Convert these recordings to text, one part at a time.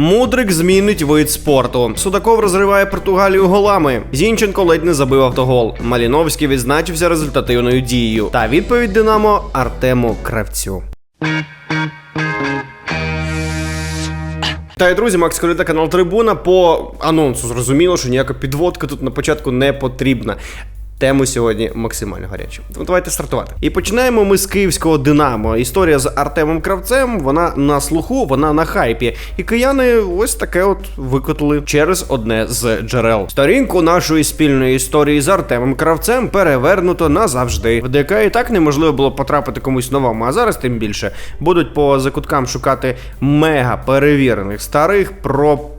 Мудрик змінить вид спорту. Судаков розриває Португалію голами. Зінченко ледь не забив автогол. Маліновський відзначився результативною дією. Та відповідь Динамо Артему Кравцю. Та й друзі, Макс Коліта, канал Трибуна. По анонсу зрозуміло, що ніяка підводка тут на початку не потрібна. Тему сьогодні максимально гарячу. Тому давайте стартувати. І починаємо ми з київського Динамо. Історія з Артемом Кравцем, вона на слуху, вона на хайпі. І кияни ось таке от викотили через одне з джерел. Сторінку нашої спільної історії з Артемом Кравцем перевернуто назавжди. В ДК і так неможливо було потрапити комусь новому, а зараз тим більше будуть по закуткам шукати мега перевірених старих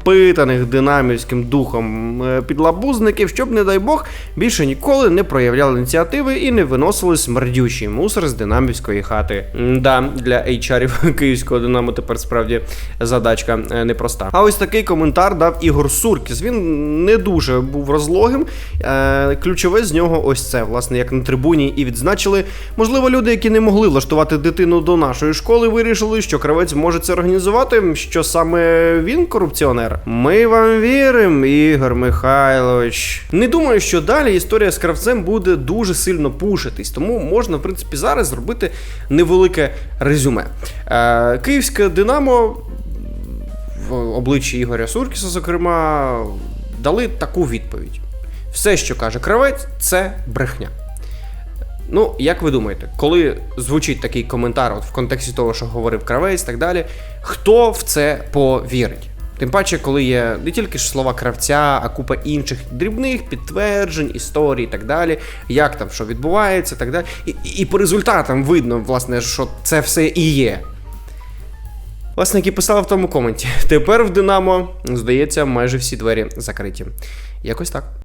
пропитаних динамівським духом е, підлабузників, щоб, не дай Бог, більше ніколи не проявляли ініціативи і не виносили смердючий мусор з динамівської хати. Да, для HR-ів київського динамо тепер справді задачка е, непроста. А ось такий коментар дав Ігор Суркіс. Він не дуже був розлогим. Е, ключове з нього ось це, власне, як на трибуні, і відзначили. Можливо, люди, які не могли влаштувати дитину до нашої школи, вирішили, що кравець може це організувати, що саме він корупціонер. Ми вам віримо, Ігор Михайлович. Не думаю, що далі історія з кравцем буде дуже сильно пушитись, тому можна, в принципі, зараз зробити невелике резюме. Е, Київське Динамо в обличчі Ігоря Суркіса, зокрема, дали таку відповідь: все, що каже кравець, це брехня. Ну, як ви думаєте, коли звучить такий коментар от в контексті того, що говорив кравець і так далі, хто в це повірить? Тим паче, коли є не тільки ж слова кравця, а купа інших дрібних підтверджень, історій і так далі, як там що відбувається, так далі. І, і по результатам видно, власне, що це все і є. Власне, які писали в тому коменті. Тепер в Динамо, здається, майже всі двері закриті. Якось так.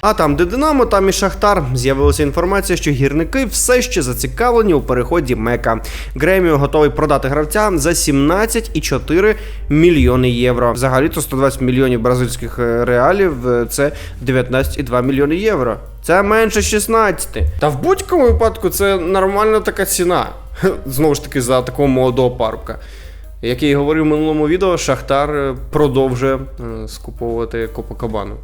А там, де Динамо, там і Шахтар. З'явилася інформація, що гірники все ще зацікавлені у переході Мека. Греміо готовий продати гравця за 17,4 мільйони євро. Взагалі то 120 мільйонів бразильських е, реалів е, це 19,2 мільйони євро. Це менше 16. Та в будь-якому випадку це нормальна така ціна. Знову ж таки, за такого молодого парубка. Як я і говорив в минулому відео, Шахтар е, продовжує скуповувати Копакабану.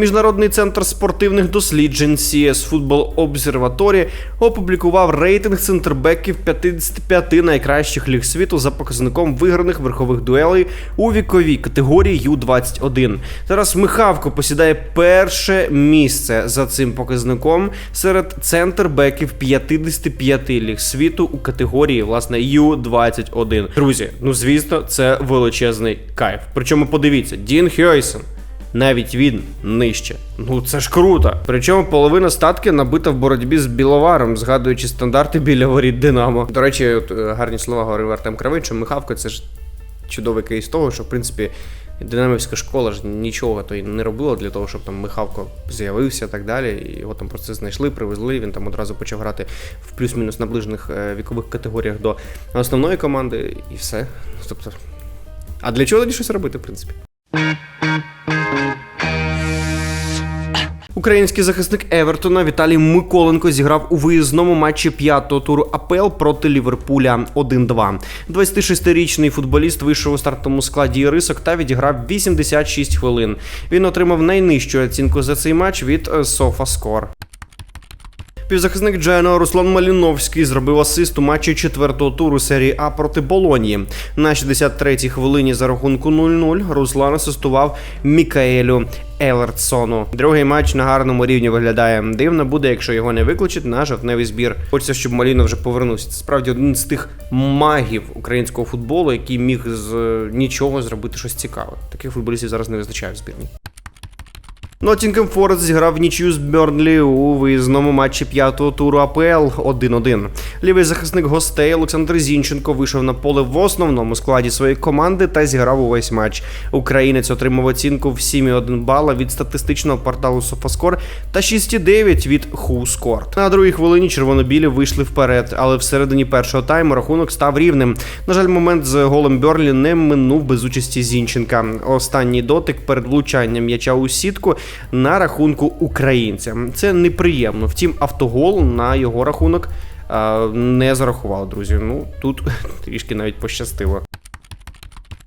Міжнародний центр спортивних досліджень CS Football Observatory опублікував рейтинг центрбеків 55 найкращих ліг світу за показником виграних верхових дуелей у віковій категорії U21. Зараз Михавко посідає перше місце за цим показником серед центрбеків 55 ліг світу у категорії власне U21. Друзі, ну звісно, це величезний кайф. Причому подивіться, Дін Хьойсен. Навіть він нижче. Ну це ж круто. Причому половина статки набита в боротьбі з біловаром, згадуючи стандарти біля воріт Динамо. До речі, от, е, гарні слова говорив Артем Кравич, що Михавко це ж чудовий кейс того, що в принципі. Динамівська школа ж нічого то й не робила для того, щоб там Михавко з'явився і так далі. Його там просто знайшли, привезли. Він там одразу почав грати в плюс-мінус наближених е, вікових категоріях до основної команди, і все. Тобто, а для чого тоді щось робити, в принципі? Український захисник Евертона Віталій Миколенко зіграв у виїзному матчі п'ятого туру АПЛ проти Ліверпуля 1-2. 26-річний футболіст вийшов у стартовому складі рисок та відіграв 86 хвилин. Він отримав найнижчу оцінку за цей матч від е, SofaScore. Півзахисник Джено Руслан Маліновський зробив асист у матчі четвертого туру серії А проти Болонії. На 63-й хвилині за рахунку 0-0 Руслан асистував Мікаелю Елертсону. Другий матч на гарному рівні виглядає. Дивно буде, якщо його не викличуть на жовтневий збір. Хочеться, щоб Маліно вже повернувся. Це справді один з тих магів українського футболу, який міг з е, нічого зробити щось цікаве. Таких футболістів зараз не вистачає в збірні. Ноттінгем Форест зіграв в нічию з Бьорнлі у виїзному матчі п'ятого туру АПЛ 1-1. Лівий захисник гостей Олександр Зінченко вийшов на поле в основному складі своєї команди та зіграв увесь матч. Українець отримав оцінку в 7,1 бала від статистичного порталу Софаскор та 6,9 від HuScored. На другій хвилині червоно-білі вийшли вперед, але всередині першого тайму рахунок став рівним. На жаль, момент з голем Бьорлі не минув без участі Зінченка. Останній дотик перед влучанням м'яча у сітку на рахунку українця. Це неприємно. Втім, автогол на його рахунок не зарахував, друзі. Ну тут трішки навіть пощастило.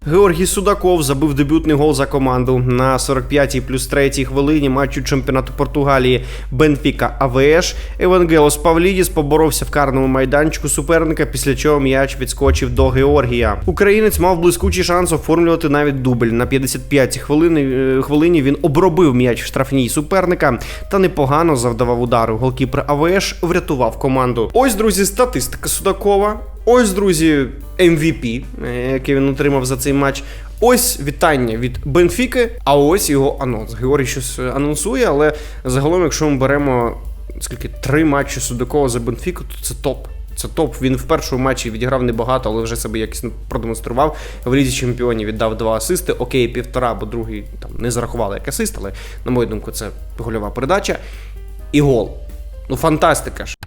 Георгій Судаков забив дебютний гол за команду на 45-й плюс 3 хвилині матчу чемпіонату Португалії Бенфіка АВЕШ. Евангелос Павлідіс поборовся в карному майданчику суперника, після чого м'яч відскочив до Георгія. Українець мав блискучий шанс оформлювати навіть дубль. На 55-й хвилині, е, хвилині він обробив м'яч в штрафній суперника та непогано завдавав удару. Голкіпер АВЕШ врятував команду. Ось, друзі, статистика Судакова. Ось, друзі, MVP, е, який він отримав за цей матч. Ось вітання від Бенфіки, а ось його анонс. Георгій щось е, анонсує, але загалом, якщо ми беремо скільки три матчі Судакова за Бенфіку, то це топ. Це топ. Він в першому матчі відіграв небагато, але вже себе якось продемонстрував. В лізі чемпіонів віддав два асисти. Окей, півтора, бо другий там не зарахували як асист, але на мою думку, це гольова передача. І гол. Ну, фантастика ж.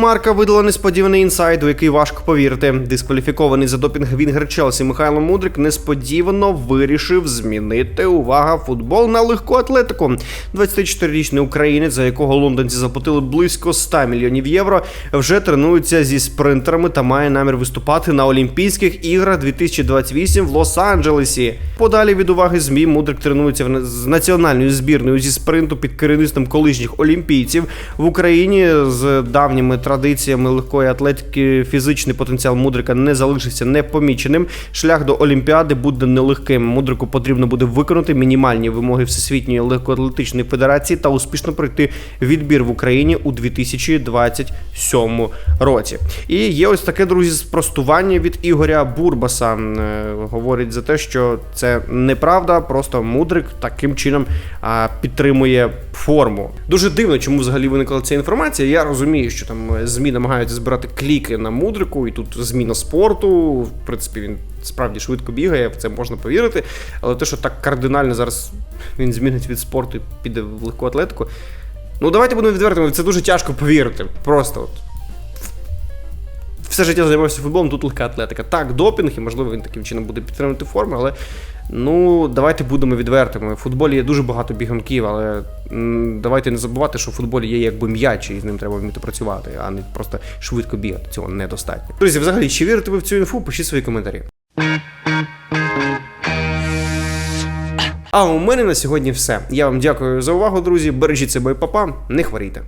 Марка видала несподіваний інсайд, у який важко повірити. Дискваліфікований за допінг Вінгер Челсі Михайло Мудрик несподівано вирішив змінити увага футбол на легку атлетику. 24-річний українець, за якого лондонці заплатили близько 100 мільйонів євро, вже тренується зі спринтерами та має намір виступати на Олімпійських іграх 2028 в Лос-Анджелесі. Подалі від уваги змі Мудрик тренується з національною збірною зі спринту під керівництвом колишніх олімпійців в Україні з давніми традиціями легкої атлетики. Фізичний потенціал Мудрика не залишився непоміченим. Шлях до Олімпіади буде нелегким. Мудрику потрібно буде виконати мінімальні вимоги Всесвітньої легкоатлетичної федерації та успішно пройти відбір в Україні у 2027 році. І є ось таке друзі спростування від Ігоря Бурбаса. Е, Говорить за те, що це неправда, просто мудрик таким чином підтримує форму. Дуже дивно, чому взагалі виникла ця інформація. Я розумію, що там е, змі намагаються збирати кліки на мудрику, і тут зміна спорту. В принципі, він справді швидко бігає, в це можна повірити. Але те, що так кардинально зараз він змінить від спорту і піде в легку атлетику. Ну, давайте будемо відвертими, це дуже тяжко повірити. Просто от. Все життя займався футболом, тут легка атлетика. Так, допінг, і можливо він таким чином буде підтримувати форму, але ну давайте будемо відвертими. В футболі є дуже багато біганків, але давайте не забувати, що в футболі є якби м'яч, і з ним треба вміти працювати, а не просто швидко бігати. Цього недостатньо. Друзі, взагалі, чи вірите ви в цю інфу? Пишіть свої коментарі. А у мене на сьогодні все. Я вам дякую за увагу, друзі. Бережіть себе, і папа, не хворійте.